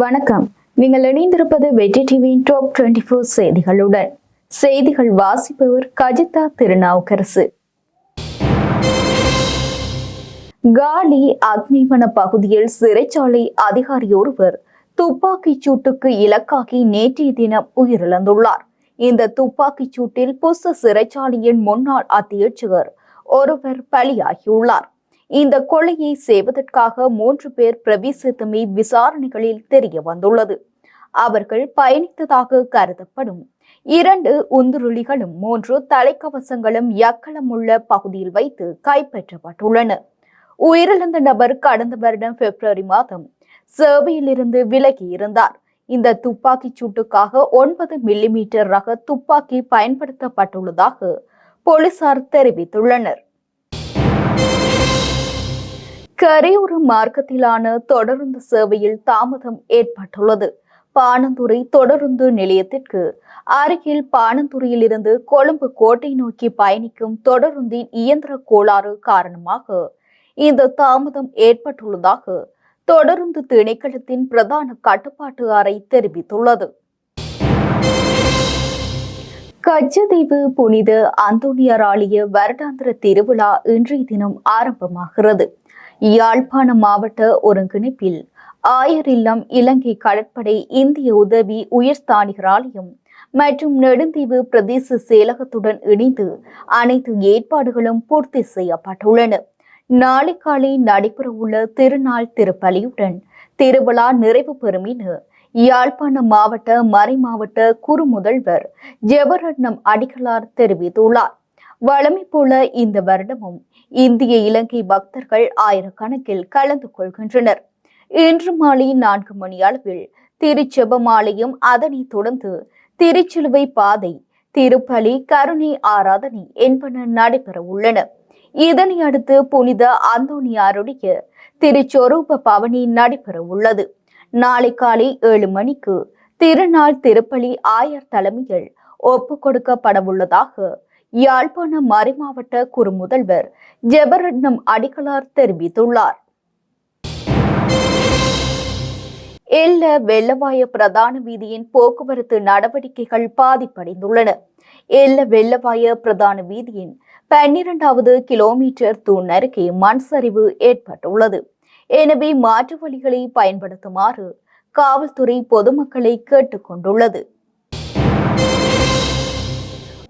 வணக்கம். நீங்கள் இணைந்திருப்பது வெற்றி டிவியின் டாப் டுவெண்டி ஃபோர் செய்திகளுடன். செய்திகள் வாசிப்பவர் கஜிதா திருநாவுக்கரசு. காலி அக்னிவன பகுதியில் சிறைச்சாலை அதிகாரி ஒருவர் துப்பாக்கிச் சூட்டுக்கு இலக்காகி நேற்றைய தினம் உயிரிழந்துள்ளார். இந்த துப்பாக்கிச் சூட்டில் புச சிறைச்சாலையின் முன்னாள் அத்தியட்சகர் ஒருவர் பலியாகியுள்ளார். இந்த கொலையை செய்வதற்காக மூன்று பேர் பிரவேசித்தமை விசாரணைகளில் தெரிய வந்துள்ளது. அவர்கள் பயணித்ததாக கருதப்படும். இரண்டு உந்துருளிகளும் மூன்று தலைக்கவசங்களும் யக்களம் உள்ள பகுதியில் வைத்து கைப்பற்றப்பட்டுள்ளன. உயிரிழந்த நபர் கடந்த வருடம் பிப்ரவரி மாதம் சேவையிலிருந்து விலகி இருந்தார் இந்த துப்பாக்கிச் சூட்டுக்காக ஒன்பது மில்லிமீட்டர் ரக துப்பாக்கி பயன்படுத்தப்பட்டுள்ளதாக போலீசார் தெரிவித்துள்ளனர். கரையோர மார்க்கத்திலான தொடருந்து சேவையில் தாமதம் ஏற்பட்டுள்ளது. பாணந்துறை தொடருந்து நிலையத்திற்கு அருகில் பானந்துறையிலிருந்து கொழும்பு கோட்டை நோக்கி பயணிக்கும் தொடருந்தின் இயந்திர கோளாறு காரணமாக இந்த தாமதம் ஏற்பட்டுள்ளதாக தொடருந்து திணைக்களத்தின் பிரதான கட்டுப்பாட்டு அறை தெரிவித்துள்ளது. கச்சதீவு புனித அந்தோனியர் ஆலய வருடாந்திர திருவிழா இன்றைய தினம் ஆரம்பமாகிறது. யாழ்ப்பாண மாவட்ட ஒருங்கிணைப்பில் ஆயர் இல்லம் இலங்கை கடற்படை இந்திய உதவி உயர்ஸ்தானிகர் ஆலயம் மற்றும் நெடுந்தீவு பிரதேச செயலகத்துடன் இணைந்து அனைத்து ஏற்பாடுகளும் பூர்த்தி செய்யப்பட்டுள்ளன. நாளை காலை நடைபெறவுள்ள திருநாள் திருப்பலியுடன் திருவிழா நிறைவு பெறும் என யாழ்ப்பாண மாவட்ட மறைமாவட்ட குறுமுதல்வர் ஜெபரட்னம் அடிகளார் தெரிவித்துள்ளார். வழமை போல இந்த வருடமும் இந்திய இலங்கை பக்தர்கள் ஆயிரக்கணக்கில் கலந்து கொள்கின்றனர். இன்று மாலை நான்கு மணி அளவில் திருச்செபமாலையும் அதனைத் தொடர்ந்து திருச்சிலுவை பாதை திருப்பலி கருணை ஆராதனை என்பன நடைபெற உள்ளன. இதனை அடுத்து புனித அந்தோனியாருடைய திருச்சொரூப பவனி நடைபெற உள்ளது. நாளை காலை ஏழு மணிக்கு திருநாள் திருப்பலி ஆயர் தலைமையில் ஒப்பு கொடுக்கப்படவுள்ளதாக யாழ்ப்பாண மறைமாவட்ட குறு முதல்வர் ஜெபரட்னம் அடிகளார் தெரிவித்துள்ளார். எல்ல வெள்ளவாய பிரதான வீதியின் போக்குவரத்து நடவடிக்கைகள் பாதிப்படைந்துள்ளன. எல்ல வெள்ளவாய பிரதான வீதியின் பன்னிரண்டாவது கிலோமீட்டர் தூண் அருகே மண் சரிவு ஏற்பட்டுள்ளது. எனவே மாற்று வழிகளை பயன்படுத்துமாறு காவல்துறை பொதுமக்களை கேட்டுக்கொண்டுள்ளது.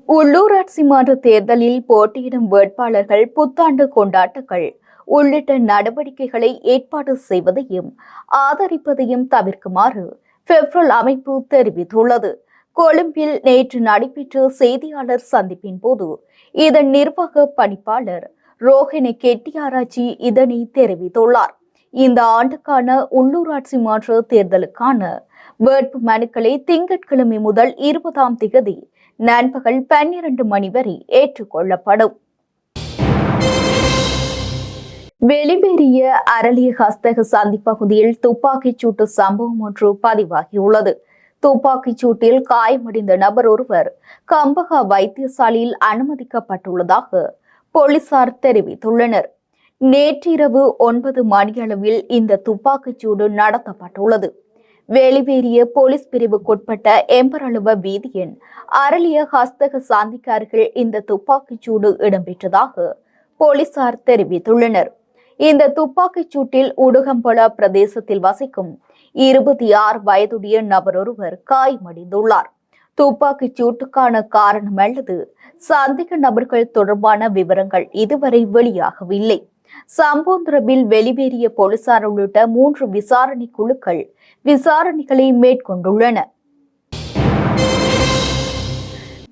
உள்ளூராட்சி மன்ற தேர்தலில் போட்டியிடும் வேட்பாளர்கள் புத்தாண்டு கொண்டாட்டங்கள். உள்ளிட்ட நடவடிக்கைகளை ஏற்பாடு செய்வதையும் ஆதரிப்பதையும் தவிர்க்குமாறு பெப்ரல் அமைப்பு தெரிவித்துள்ளது. கொழும்பில் நேற்று நடைபெற்ற செய்தியாளர் சந்திப்பின் போது இதன் நிர்வாக பணிப்பாளர் ரோஹிணி கெட்டியாராச்சி இதனை தெரிவித்துள்ளார். இந்த ஆண்டுக்கான உள்ளூராட்சி மாற்று தேர்தலுக்கான வேட்பு மனுக்களை திங்கட்கிழமை முதல் இருபதாம் திகதி நண்பகல் பன்னிரண்டு மணி வரை ஏற்றுக்கொள்ளப்படும். வெளிவேறிய அரளிய ஹஸ்தக சந்தி பகுதியில் துப்பாக்கிச் சூட்டு சம்பவம் ஒன்று பதிவாகியுள்ளது. துப்பாக்கிச் சூட்டில் காயமடைந்த நபர் ஒருவர் கம்பகா வைத்தியசாலையில் அனுமதிக்கப்பட்டுள்ளதாக போலீசார் தெரிவித்துள்ளனர். நேற்றிரவு ஒன்பது மணியளவில் இந்த துப்பாக்கிச் சூடு நடத்தப்பட்டுள்ளது. வெளிவேறிய போலீஸ் பிரிவுக்குட்பட்ட எம்பரழுவ வீதியின் அரளிய ஹஸ்தக சாந்திக்கு அருகில் இந்த துப்பாக்கிச் சூடு இடம்பெற்றதாக போலீசார் தெரிவித்துள்ளனர். இந்த துப்பாக்கிச் சூட்டில் உடுகம்பல பிரதேசத்தில் வசிக்கும் இருபத்தி ஆறு வயதுடைய நபரொருவர் காயமடைந்துள்ளார். துப்பாக்கிச் சூட்டுக்கான காரணம் அல்லது சந்தேக நபர்கள் தொடர்பான விவரங்கள் இதுவரை வெளியாகவில்லை. சம்பவம் தொடர்பில் வெளிவேறிய போலீசார் உள்ளிட்ட மூன்று விசாரணை குழுக்கள் விசாரணைகளை மேற்கொண்டுள்ளன.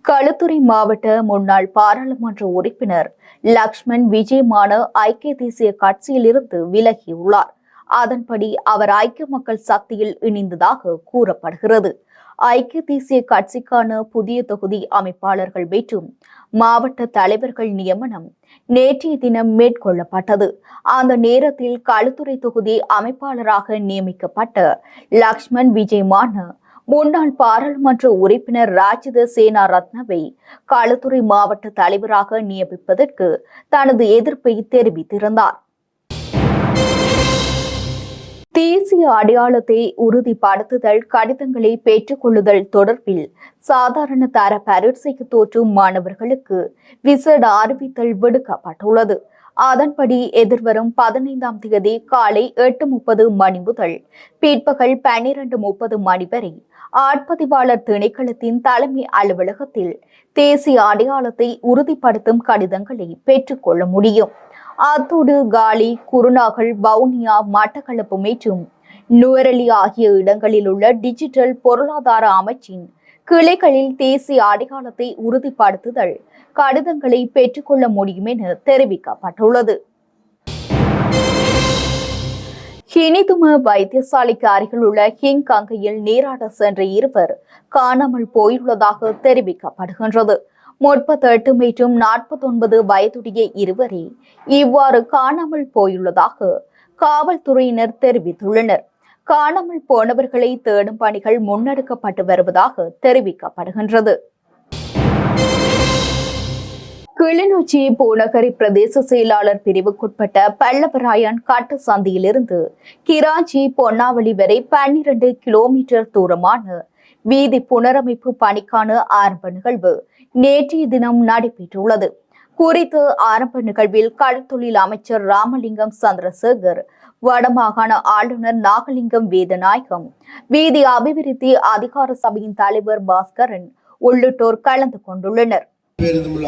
களுத்துறை மாவட்ட முன்னாள் பாராளுமன்ற உறுப்பினர் லக்ஷ்மண் விஜயமான ஐக்கிய தேசிய கட்சியிலிருந்து விலகியுள்ளார். அதன்படி அவர் ஐக்கிய மக்கள் சக்தியில் இணைந்ததாக கூறப்படுகிறது. ஐக்கிய தேசிய கட்சிக்கான புதிய தொகுதி அமைப்பாளர்கள் மற்றும் மாவட்ட தலைவர்கள் நியமனம் நேற்றைய தினம் மேற்கொள்ளப்பட்டது. அந்த நேரத்தில் களுத்துறை தொகுதி அமைப்பாளராக நியமிக்கப்பட்ட லக்ஷ்மண் விஜயமான முன்னாள் பாராளுமன்ற உறுப்பினர் ராஜித சேனா ரத்னவை களுத்துறை மாவட்ட தலைவராக நியமிப்பதற்கு தனது எதிர்ப்பை தெரிவித்திருந்தார். தேசிய அடையாளத்தை உறுதிப்படுத்துதல் கடிதங்களை பெற்றுக்கொள்ளுதல் தொடர்பில் சாதாரண தர பரீட்சைக்கு தோற்றும் மாணவர்களுக்கு விசேட அறிவித்தல் விடுக்கப்பட்டுள்ளது. அதன்படி எதிர்வரும் பதினைந்தாம் தேதி காலை எட்டு முப்பது மணி முதல் பிற்பகல் பன்னிரண்டு முப்பது மணி வரை ஆட்பதிவாளர் திணைக்களத்தின் தலைமை அலுவலகத்தில் தேசிய அடையாளத்தை உறுதிப்படுத்தும் கடிதங்களை பெற்றுக்கொள்ள முடியும். ஆத்தூடு காலி குருநாகல் வவுனியா மட்டக்களப்பு மற்றும் நுவரலி ஆகிய இடங்களில் உள்ள டிஜிட்டல் பொருளாதார அமைச்சின் கிளைகளில் தேசிய அடையாளத்தை உறுதிப்படுத்துதல் கடிதங்களை பெற்றுக்கொள்ள முடியும் என தெரிவிக்கப்பட்டுள்ளது. ஹினிதும வைத்தியசாலைக்கு அருகில் உள்ள ஹிங்கங்கையில் நீராட சென்ற இருவர் காணாமல் போயுள்ளதாக தெரிவிக்கப்படுகின்றது. முப்பத்தெட்டு மற்றும் நாற்பத்தொன்பது வயதுடைய இருவரே இவ்வாறு காணாமல் போயுள்ளதாக காவல்துறையினர் தெரிவித்துள்ளனர். காணாமல் போனவர்களை தேடும் பணிகள் முன்னெடுக்கப்பட்டு வருவதாக தெரிவிக்கப்படுகின்றது. கிளிநொச்சி பூநகரி பிரதேச செயலாளர் பிரிவுக்குட்பட்ட பல்லவராயன் காட்டு சந்தியிலிருந்து கிராஞ்சி பொன்னாவளி வரை பன்னிரண்டு கிலோமீட்டர் தூரமான வீதி புனரமைப்பு பணிக்கான ஆரம்ப நிகழ்வு நேற்றைய தினம் நடைபெற்றுள்ளது. குறித்து ஆரம்ப நிகழ்வில் கடற்தொழில் அமைச்சர் ராமலிங்கம் சந்திரசேகர் வடமாகாண ஆளுநர் நாகலிங்கம் வேதநாயகம் வீதி அபிவிருத்தி அதிகார சபையின் தலைவர் பாஸ்கரன் உள்ளிட்டோர் கலந்து கொண்டுள்ளனர்.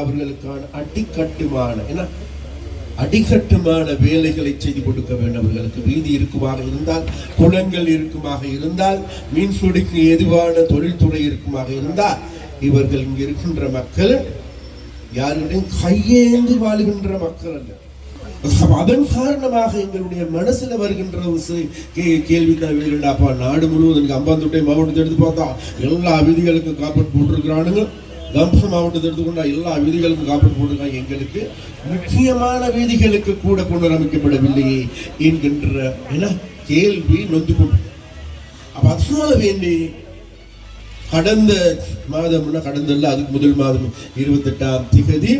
அவர்களுக்கான அடிக்கட்டுமான அடிக்கட்டுமான வேலைகளை செய்து கொடுக்க வேண்டும். அவர்களுக்கு வீதி இருக்குமாக இருந்தால் குளங்கள் இருக்குமாக இருந்தால் மீன் சுடிக்கு எதுவான தொழில்துறை இருக்குமாக இருந்தால் இவர்கள் இங்கு இருக்கின்ற மக்கள் யாருடையும் கையேந்தி வாழ்கின்ற மக்கள் அல்ல. அதன் காரணமாக எங்களுடைய மனசுல வருகின்ற ஒரு கே- கேள்வி தான் நாடு முழுவதும் எனக்கு அம்பாந்தோட்டை மாவட்டத்தை எடுத்து பார்த்தா எல்லா விதிகளுக்கும் காப்பீடு போட்டிருக்கிறானுங்க. கம்ச மாவட்டத்தை எடுத்துக்கொண்டா எல்லா விதிகளுக்கும் காப்பீடு போட்டிருக்காங்க. எங்களுக்கு முக்கியமான வீதிகளுக்கு கூட புனரமைக்கப்படவில்லையே என்கின்ற என கேள்வி நொந்து கொண்டு. அப்ப அதனால வேண்டி கடந்த மாதம்னா கடந்த அதுக்கு முதல் மாதம் இருபத்தெட்டாம் திகதி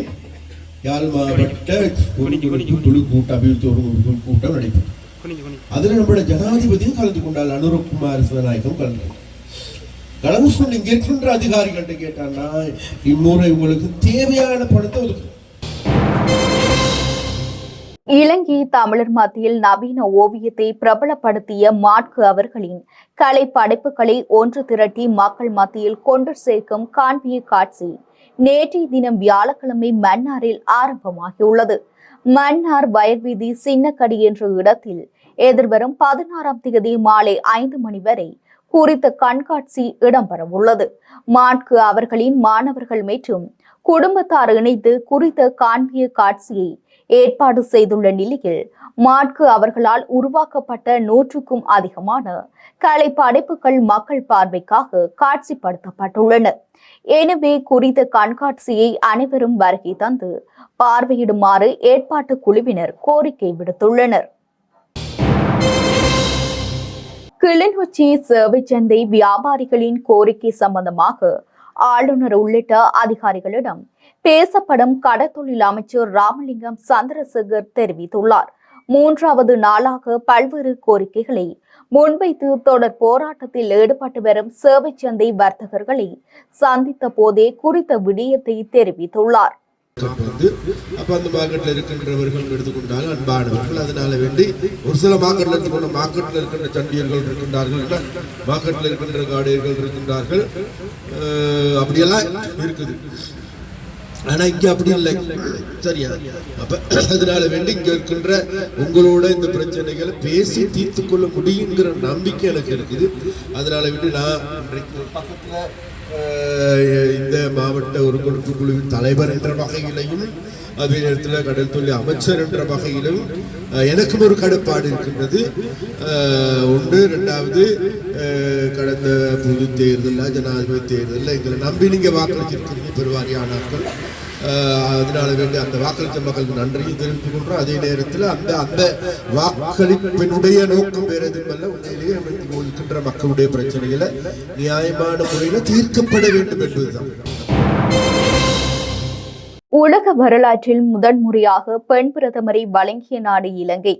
யாழ் மாவட்ட ஒருங்கிணைப்பு குழு கூட்டம் அபிவிருத்தி ஒருங்கிணைப்பு கூட்டம் நடைபெற்றது. அதுல நம்முடைய ஜனாதிபதியும் கலந்து கொண்டார் அனுரகுமார் சிவநாயகம் கலந்து கொண்டார். கலந்து கொண்டு இங்க இருக்கின்ற அதிகாரிகள்ட்ட கேட்டான்னா இம்முறை உங்களுக்கு தேவையான பணத்தை ஒதுக்கு இலங்கை தமிழர் மத்தியில் நவீன ஓவியத்தை பிரபலப்படுத்திய மாட்கு அவர்களின் கலை படைப்புகளை ஒன்று திரட்டி மக்கள் மத்தியில் கொண்டு சேர்க்கும் காண்பிய காட்சி நேற்றைய தினம் வியாழக்கிழமை மன்னாரில் ஆரம்பமாகியுள்ளது. மன்னார் வயர்வீதி சின்னக்கடி என்ற இடத்தில் எதிர்வரும் பதினாறாம் தேதி மாலை ஐந்து மணி வரை குறித்த கண்காட்சி இடம்பெறவுள்ளது. மாட்கு அவர்களின் மாணவர்கள் மற்றும் குடும்பத்தார் இணைந்து குறித்த காண்பிய காட்சியை ஏற்பாடு செய்துள்ள நிலையில் மாட்கு அவர்களால் உருவாக்கப்பட்ட நூற்றுக்கும் அதிகமான கலை படைப்புகள் மக்கள் பார்வைக்காக காட்சிப்படுத்தப்பட்டுள்ளன. எனவே குறித்த கண்காட்சியை அனைவரும் வருகை தந்து பார்வையிடுமாறு ஏற்பாட்டு குழுவினர் கோரிக்கை விடுத்துள்ளனர். கிளிநொச்சி சேவை சந்தை வியாபாரிகளின் கோரிக்கை சம்பந்தமாக ஆளுநர் உள்ளிட்ட அதிகாரிகளிடம் பேசப்படும் கடத்தொழில் அமைச்சர் ராமலிங்கம் சந்திரசேகர் தெரிவித்துள்ளார். மூன்றாவது நாளாக பல்வேறு கோரிக்கைகளை முன்வைத்து தொடர் போராட்டத்தில் ஈடுபட்டு வரும் சேவைச்சந்தை வர்த்தகர்களை சந்தித்த போதே குறித்த விடயத்தை தெரிவித்துள்ளார். அப்ப அந்த மார்க்கெட்ல இருக்கின்றவர்கள் அன்பானவர்கள். அதனால வேண்டி ஒரு சில மார்க்கெட்ல எடுத்துக்கொண்ட மார்க்கெட்ல இருக்கின்ற சண்டியர்கள் இருக்கின்றார்கள். மார்க்கெட்ல இருக்கின்ற இருக்கின்றார்கள். அப்படியெல்லாம் இருக்குது. ஆனா இங்க அப்படி இல்லை. சரியா? அப்ப அதனால வேண்டி இங்க இருக்கின்ற உங்களோட இந்த பிரச்சனைகளை பேசி தீர்த்து கொள்ள முடியுங்கிற நம்பிக்கை எனக்கு இருக்குது. அதனால வேண்டி நான் இன்றைக்கு பக்கத்துல இந்த மாவட்ட ஒருங்கிணைப்பு குழுவின் தலைவர் என்ற வகையிலையும் அதே நேரத்தில் கடல் தொழில் அமைச்சர் என்ற வகையிலும் எனக்கும் ஒரு கடப்பாடு இருக்கின்றது. ஒன்று ரெண்டாவது கடந்த பொது தேர்தலில் ஜனாதிபதி தேர்தலில் எங்களை நம்பி நீங்கள் வாக்களிச்சிருக்கிறீங்க பெருவாரியானாக்கள் அதனால வேண்டிய அந்த வாக்களித்த மக்களுக்கு நன்றியும் தெரிவித்துக் கொண்டோம் அதே நேரத்தில் அந்த அந்த வாக்களிப்பினுடைய நோக்கம் வேற எதுவும் அல்ல. உண்மையிலேயே அமைத்து இருக்கின்ற மக்களுடைய பிரச்சனைகளை நியாயமான முறையில் தீர்க்கப்பட வேண்டும் என்பதுதான். உலக வரலாற்றில் முதன்முறையாக பெண் பிரதமரை வழங்கிய நாடு இலங்கை.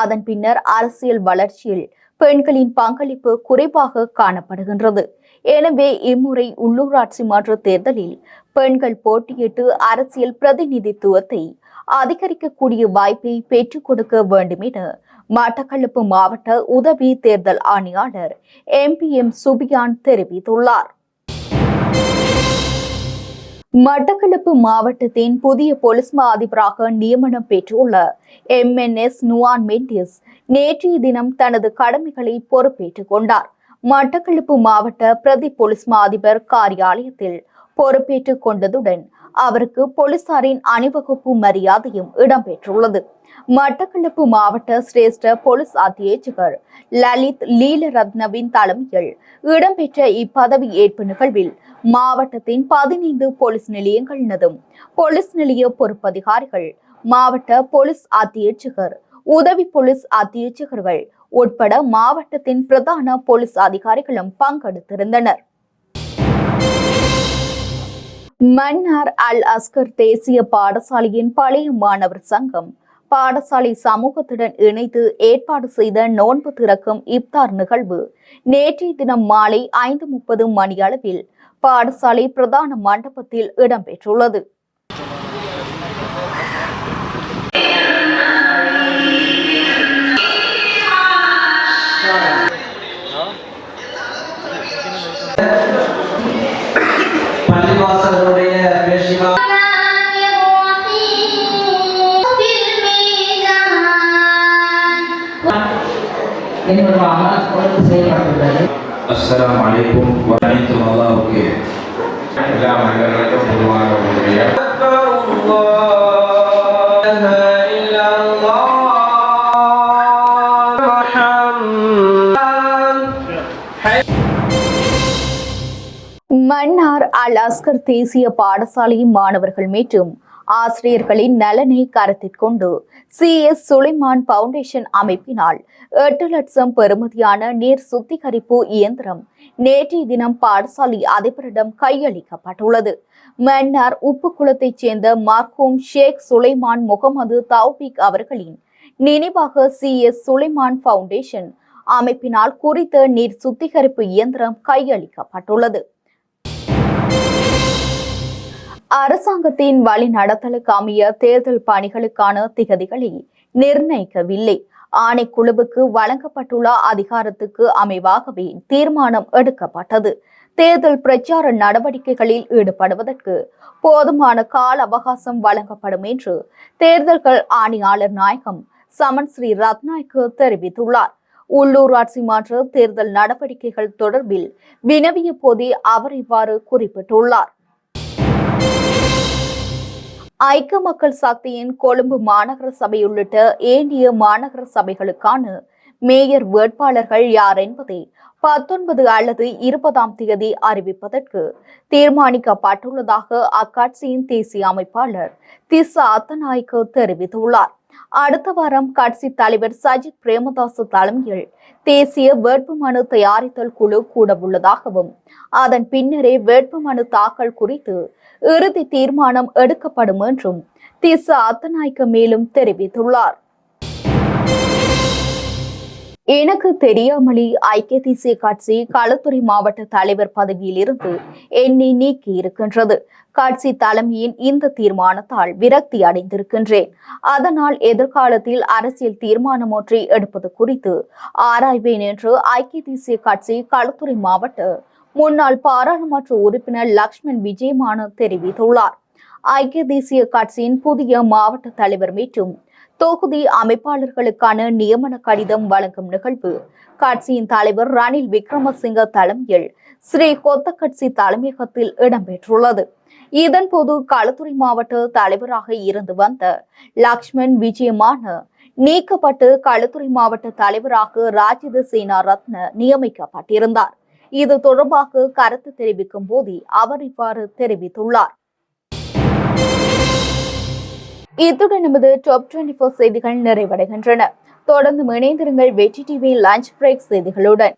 அதன் பின்னர் அரசியல் வளர்ச்சியில் பெண்களின் பங்களிப்பு குறைவாக காணப்படுகின்றது. எனவே இம்முறை உள்ளூராட்சி மன்ற தேர்தலில் பெண்கள் போட்டியிட்டு அரசியல் பிரதிநிதித்துவத்தை அதிகரிக்கக்கூடிய வாய்ப்பை பெற்றுக் கொடுக்க வேண்டும் என மட்டக்களப்பு மாவட்ட உதவி தேர்தல் ஆணையாளர் எம் பி எம் சுபியான் தெரிவித்துள்ளார். மட்டக்களப்பு மாவட்டத்தின் புதிய போலீஸ் மா அதிபராக நியமனம் பெற்றுள்ள M N S Nuwan Mendis நேற்றைய தினம் தனது கடமைகளை பொறுப்பேற்றுக் கொண்டார். மட்டக்களப்பு மாவட்ட பிரதி போலீஸ் மா அதிபர் காரியாலயத்தில் பொறுப்பேற்றுக் கொண்டதுடன் அவருக்கு போலீசாரின் அணிவகுப்பு மரியாதையும் இடம்பெற்றுள்ளது. மட்டக்களப்பு மாவட்ட சிரேஷ்ட போலீஸ் அத்தியட்சகர் லலித் லீலரத்னவின் தலைமையில் இடம்பெற்ற இப்பதவி ஏற்பு நிகழ்வில் மாவட்டத்தின் பதினைந்து போலீஸ் நிலையங்களினதும் போலீஸ் நிலைய பொறுப்பதிகாரிகள் மாவட்ட போலீஸ் அத்தியட்சகர் உதவி போலீஸ் அத்தியட்சகர்கள் உட்பட மாவட்டத்தின் பிரதான போலீஸ் அதிகாரிகளும் பங்கெடுத்திருந்தனர். மன்னார் அல் அஸ்கர் தேசிய பாடசாலையின் பழைய மாணவர் சங்கம். பாடசாலை சமூகத்துடன் இணைந்து ஏற்பாடு செய்த நோன்பு திறக்கும் இப்தார் நிகழ்வு. நேற்றைய தினம் மாலை ஐந்து முப்பது மணியளவில் பாடசாலை பிரதான மண்டபத்தில் இடம்பெற்றுள்ளது. என்பதாக செய்யப்பட்டுள்ளது எல்லா மனிதர்களுக்கும் பொதுவான மன்னார் அல் அஸ்கர் தேசிய பாடசாலை மாணவர்கள் மற்றும் ஆசிரியர்களின் நலனை கருத்தில் கொண்டு சி எஸ் சுலைமான் பவுண்டேஷன் அமைப்பினால் எட்டு லட்சம் பெறுமதியான நீர் சுத்திகரிப்பு இயந்திரம் நேற்றைய தினம் பாடசாலை அதிபரிடம் கையளிக்கப்பட்டுள்ளது. மன்னார் உப்புக்குளத்தைச் சேர்ந்த மார்கூம் ஷேக் சுலைமான் முகமது தௌபிக் அவர்களின் நினைவாக சி எஸ் சுலைமான் பவுண்டேஷன் அமைப்பினால் குறித்த நீர் சுத்திகரிப்பு இயந்திரம் கையளிக்கப்பட்டுள்ளது. அரசாங்கத்தின் வழிநடத்தலுக்கு அமைய தேர்தல் பணிகளுக்கான திகதிகளை நிர்ணயிக்கவில்லை. ஆணைக்குழுவுக்கு வழங்கப்பட்டுள்ள அதிகாரத்துக்கு அமைவாகவே தீர்மானம் எடுக்கப்பட்டது. தேர்தல் பிரச்சார நடவடிக்கைகளில் ஈடுபடுவதற்கு போதுமான கால அவகாசம் வழங்கப்படும் என்று தேர்தல்கள் ஆணையாளர் நாயகம் சமன் ஸ்ரீ ரத்நாய்க்கு தெரிவித்துள்ளார். உள்ளூராட்சி மாற்ற தேர்தல் நடவடிக்கைகள் தொடர்பில் வினவிய போதே அவர் இவ்வாறு குறிப்பிட்டுள்ளார். ஐக்கிய மக்கள் சக்தியின் கொழும்பு மாநகர சபை உள்ளிட்ட ஏனைய மாநகர சபைகளுக்கான மேயர் வேட்பாளர்கள் யார் என்பதை பத்தொன்பது அல்லது இருபதாம் தேதி அறிவிப்பதற்கு தீர்மானிக்கப்பட்டுள்ளதாக அக்கட்சியின் தேசிய அமைப்பாளர் திசா அத்தநாயக்கு தெரிவித்துள்ளார். அடுத்த வாரம் கட்சி தலைவர் சஜித் பிரேமதாசு தலைமையில் தேசிய வேட்புமனு தயாரித்தல் குழு கூட உள்ளதாகவும் அதன் பின்னரே வேட்புமனு தாக்கல் குறித்து இறுதி தீர்மானம் எடுக்கப்படும் என்றும் திசா அத்தநாயக்க மேலும் தெரிவித்துள்ளார். எனக்கு தெரியாமலே ஐக்கிய தேசிய கட்சி களத்துறை மாவட்ட தலைவர் பதவியில் இருந்து என்னை நீக்கி இருக்கின்றது. கட்சி தலைமையின் இந்த தீர்மானத்தால் விரக்தி அடைந்திருக்கின்றேன். அதனால் எதிர்காலத்தில் அரசியல் தீர்மானம் ஒன்றை எடுப்பது குறித்து ஆராய்வேன் என்று ஐக்கிய தேசிய கட்சி களத்துறை மாவட்ட முன்னாள் பாராளுமன்ற உறுப்பினர் லக்ஷ்மண் விஜயமான தெரிவித்துள்ளார். ஐக்கிய தேசிய கட்சியின் புதிய மாவட்ட தலைவர் மற்றும் தொகுதி அமைப்பாளர்களுக்கான நியமன கடிதம் வழங்கும் நிகழ்வு. கட்சியின் தலைவர் ரணில் விக்ரமசிங்க தலைமையில் ஸ்ரீ கொத்த கட்சி தலைமையகத்தில் இடம்பெற்றுள்ளது. இதன்போது களத்துறை மாவட்ட தலைவராக இருந்து வந்த லக்ஷ்மண் விஜயமான நீக்கப்பட்டு களத்துறை மாவட்ட தலைவராக ராஜித சேனா ரத்ன நியமிக்கப்பட்டிருந்தார். இது தொடர்பாக கருத்து தெரிவிக்கும் போது அவர் இவ்வாறு தெரிவித்துள்ளார். இத்துடன் நமது டாப் டுவெண்டி ஃபோர் செய்திகள் நிறைவடைகின்றன. தொடர்ந்து இணைந்திருங்கள் வெற்றி டிவி லஞ்ச் பிரேக் செய்திகளுடன்.